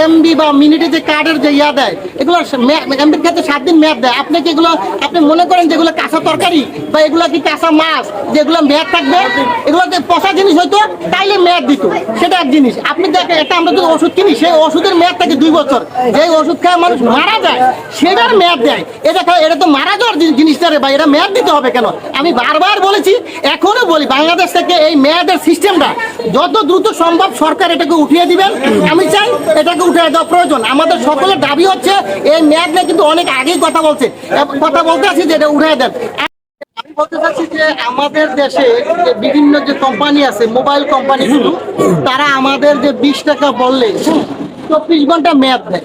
MB বা মিনিটে যে কার্ডের যে ইয়া দেয় এগুলো এমবির ক্ষেত্রে সাত দিন মেয়াদ দেয়। আপনি কি এগুলো আপনি মনে করেন যেগুলো কাঁচা তরকারি? বা এগুলো কি কাঁচা মাছ? যেগুলো মেয়াদ থাকবে? এগুলো যে পচা জিনিস হয়তো তাইলে মেয়াদ দিত। সেটা এক জিনিস। আপনি দেখেন, একটা আমরা যদি ওষুধ কিনি, সেই ওষুধের মেয়াদ থাকে দুই বছর। যে ওষুধ খায় মানুষ মারা যায়, সেটার মেয়াদ দেয়। এটা এটা তো মারা যাওয়ার জিনিসটা রে ভাই, এটা মেয়াদ দিতে হবে কেন? আমি বারবার বলেছি, এখনও বলি, বাংলাদেশ থেকে এই মেয়াদের সিস্টেমটা যত দ্রুত সম্ভব সরকার এটাকে উঠিয়ে দিবেন। আমি চাই এটাকে উঠিয়ে দেওয়া প্রয়োজন। আমাদের সকলের দাবি হচ্ছে এই মেয়াদ কিন্তু অনেক আগেই কথা বলছে। কথা বলতে আছি যে এটা উঠিয়ে দেন। আমাদের দেশে বিভিন্ন যে কোম্পানি আছে মোবাইল তারা আমাদের যে বিশ টাকা বললে চব্বিশ ঘণ্টা দেয়।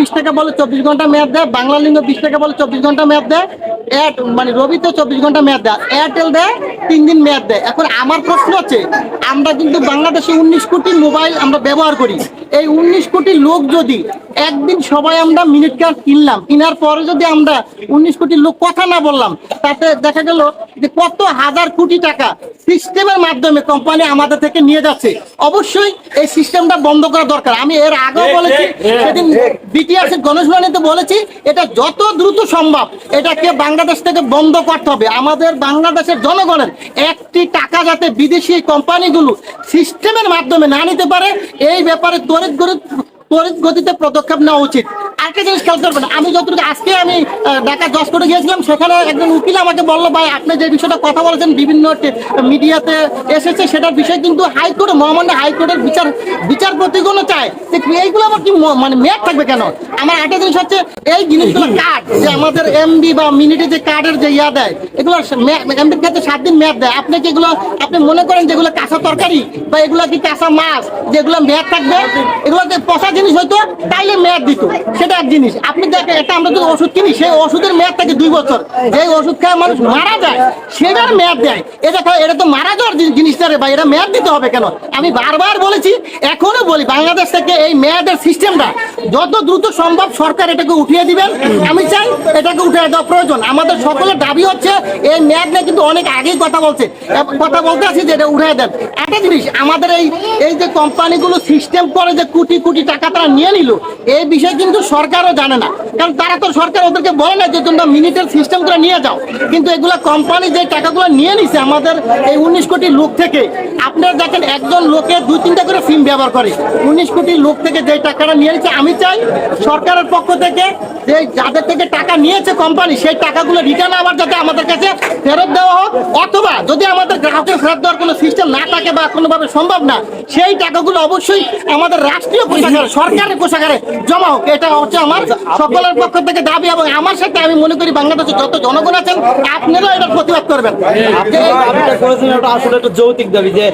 বিশ টাকা বলে চব্বিশ ঘণ্টা দেয় বিশ টাকা বলে চব্বিশ ঘণ্টা মেয়াদ মানে রবিতে চব্বিশ ঘণ্টা মেয়াদ দেয়, এয়ারটেল দেয়, তিন দিন মেয়াদ দেয়। এখন আমার প্রশ্ন হচ্ছে, আমরা কিন্তু বাংলাদেশে উনিশ কোটি মোবাইল আমরা ব্যবহার করি। এই উনিশ কোটি লোক যদি একদিন সবাই আমরা মিনিট কার্ড কিনলাম কেনার পরে যদি আমরা উনিশ কোটি লোক কথা না বললাম তাতে দেখা গেল যে কত হাজার কোটি টাকা সিস্টেমের মাধ্যমে কোম্পানি আমাদের থেকে নিয়ে যাচ্ছে। অবশ্যই এই সিস্টেমটা বন্ধ করা দরকার। আমি এর আগেও বলেছি সেদিন বিটিআর গণশুনানিতে বলেছি এটা যত দ্রুত সম্ভব এটাকে বাংলাদেশ থেকে বন্ধ করতে হবে। আমাদের বাংলাদেশের জনগণের একটি টাকা যাতে বিদেশি কোম্পানিগুলো সিস্টেমের মাধ্যমে না নিতে পারে এই ব্যাপারে তড়িৎ গতিতে পদক্ষেপ নেওয়া উচিত। আরেকটা জিনিস খেয়াল করবেন আমি যতটুকু আজকে আমি ঢাকা দশ করে গিয়েছিলাম, সেখানে একজন উকিল আমাকে বলল, ভাই, আপনি যে বিষয়টা কথা বলেছেন, বিভিন্ন মিডিয়াতে এসেছে, সেটার বিষয় কিন্তু হাইকোর্ট, মহামান্য হাইকোর্টের বিচার বিচারপতিগুলো চায়। এইগুলো আবার কি মানে মেয়াদ থাকবে কেন? আমার একটা জিনিস হচ্ছে, এই জিনিসগুলো কার্ড যে আমাদের এমবি বা মিনিটে যে কার্ডের যে ইয়া দেয়, এগুলো এমবির ক্ষেত্রে সাত দিন মেয়াদ দেয়। আপনি কি এগুলো, আপনি মনে করেন যেগুলো কাঁচা তরকারি? বা এগুলো কি কাঁচা মাছ? যেগুলো মেয়াদ থাকবে? এগুলো পচা জিনিস হয়তো, তাইলে মেয়াদ দিত, সেটা এক জিনিস। আপনি দেখেন, একটা আমরা ওষুধ কিনি, সেই ওষুধের মেয়াদ থাকে দুই বছর। ওষুধ খায় মানুষ মারা যায়, সেটার মেয়াদ দেয়। এটা এটা তো মারা যাওয়ার জিনিসটা রে ভাই, এটা মেয়াদ দিতে হবে কেন? আমি বারবার বলেছি, এখনও বলি, বাংলাদেশ থেকে এই মেয়াদের সিস্টেমটা, যত দ্রুত সম্ভব সরকার এটাকে উঠিয়ে দিবেন। আমি চাই এটাকে উঠিয়ে দেওয়া প্রয়োজন। আমাদের সকলের দাবি হচ্ছে, এই মেয়াদ নিয়ে কিন্তু অনেক আগেই কথা বলছে। কথা বলতে আছি যে এটা উঠিয়ে দেন। একটা জিনিস, আমাদের এই এই যে কোম্পানিগুলো সিস্টেম করে যে কোটি কোটি টাকা তারা নিয়ে নিল, এই বিষয়ে কিন্তু সরকারও জানে না। কারণ তারা তো সরকার ওদেরকে বলে না যে তোমরা মিনিটের সিস্টেম করে নিয়ে যাও। কিন্তু এগুলা কোম্পানি যে টাকাগুলো নিয়ে নিছে আমাদের এই উনিশ কোটি লোক থেকে, আপনারা দেখেন একজন লোকে দুই তিনটা করে সিম ব্যবহার করে। উনিশ কোটি লোক থেকে যে টাকাটা নিয়ে নিচ্ছে আমি চাই সরকারের পক্ষ থেকে যে যাদের থেকে টাকা নিয়েছে কোম্পানি সেই টাকাগুলো রিটার্ন আবার যাতে আমাদের কাছে ফেরত দেওয়া হোক। অথবা যদি আমাদের গ্রাহকের ফেরত দেওয়ার কোনো সিস্টেম না থাকে বা কোনোভাবে সম্ভব না, সেই টাকাগুলো অবশ্যই আমাদের রাষ্ট্রীয় কোষাগারে সরকারের কোষাগারে জমা হোক এটা হচ্ছে আমার সকলের পক্ষ থেকে দাবি এবং আমার সাথে আমি মনে করি বাংলাদেশের যত জনগণ আছেন আপনারাও এটার প্রতিবাদ করবেন। আপনি দাবিটা করেছেন এটা আসলে একটা যৌতিক দাবি যে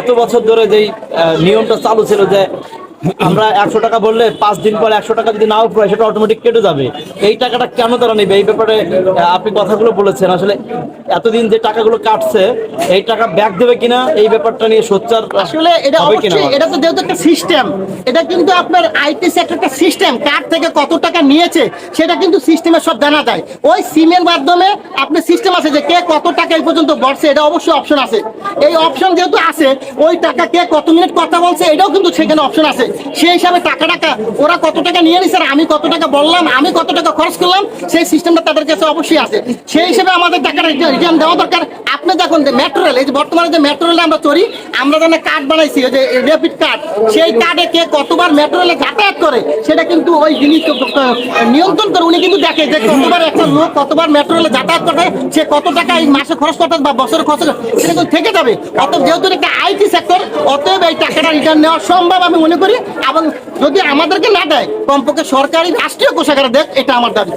এত বছর ধরে যেই নিয়মটা চালু ছিল যে আমরা একশো টাকা বললে পাঁচ দিন পর একশো টাকা যদি নাও পাই সেটা অটোমেটিক কেটে যাবে। এই টাকাটা কেন তারা নেবে? এই ব্যাপারে আপনি কথাগুলো বলেছেন। আসলে এতদিন যে টাকাগুলো কাটছে এই টাকা ব্যাক দেবে কিনা এই ব্যাপারটা নিয়ে সোচ্চার আসলে এটা অবশ্যই এটা তো যেহেতু একটা সিস্টেম এটা কিন্তু আপনার আইটি সেক্টর একটা সিস্টেম কার থেকে কত টাকা নিয়েছে সেটা কিন্তু সিস্টেমে সব জানা যায়। ওই সিমের মাধ্যমে আপনি সিস্টেম আছে যে কে কত টাকা এই পর্যন্ত বলছে এটা অবশ্যই অপশন আছে। এই অপশন যেহেতু আছে ওই টাকা কে কত মিনিট কথা বলছে এটাও কিন্তু সেখানে অপশন আছে। সেই হিসাবে টাকা টাকা ওরা কত টাকা নিয়ে নিছে আমি কত টাকা বললাম, আমি কত টাকা খরচ করলাম, সেই সিস্টেমটা তাদের কাছে অবশ্যই আছে। সেই হিসেবে আমাদের টাকাটা রিটার্ন দেওয়া দরকার। আপনি দেখুন যে মেট্রো রেল এই যে বর্তমানে যে মেট্রো রেলে আমরা চড়ি, আমরা যেন কার্ড বানাইছি যে র্যাপিড কার্ড সেই কার্ডে কে কতবার মেট্রো রেলে যাতায়াত করে, সেটা কিন্তু ওই জিনিস নিয়ন্ত্রণ করে, উনি কিন্তু দেখে যে কতবার একটা লোক কতবার মেট্রো রেলে যাতায়াত করে সে কত টাকা এই মাসে খরচ করতে বা বছরে খরচ সেটা কিন্তু থেকে যাবে। অতএব যেহেতু একটা আইটি সেক্টর অতএব এই টাকাটা রিটার্ন নেওয়া সম্ভব আমি মনে করি। এবং যদি আমাদেরকে না দেয়, কমপক্ষে সরকারি রাষ্ট্রীয় কোষাগারে দেখ, এটা আমার দাবি।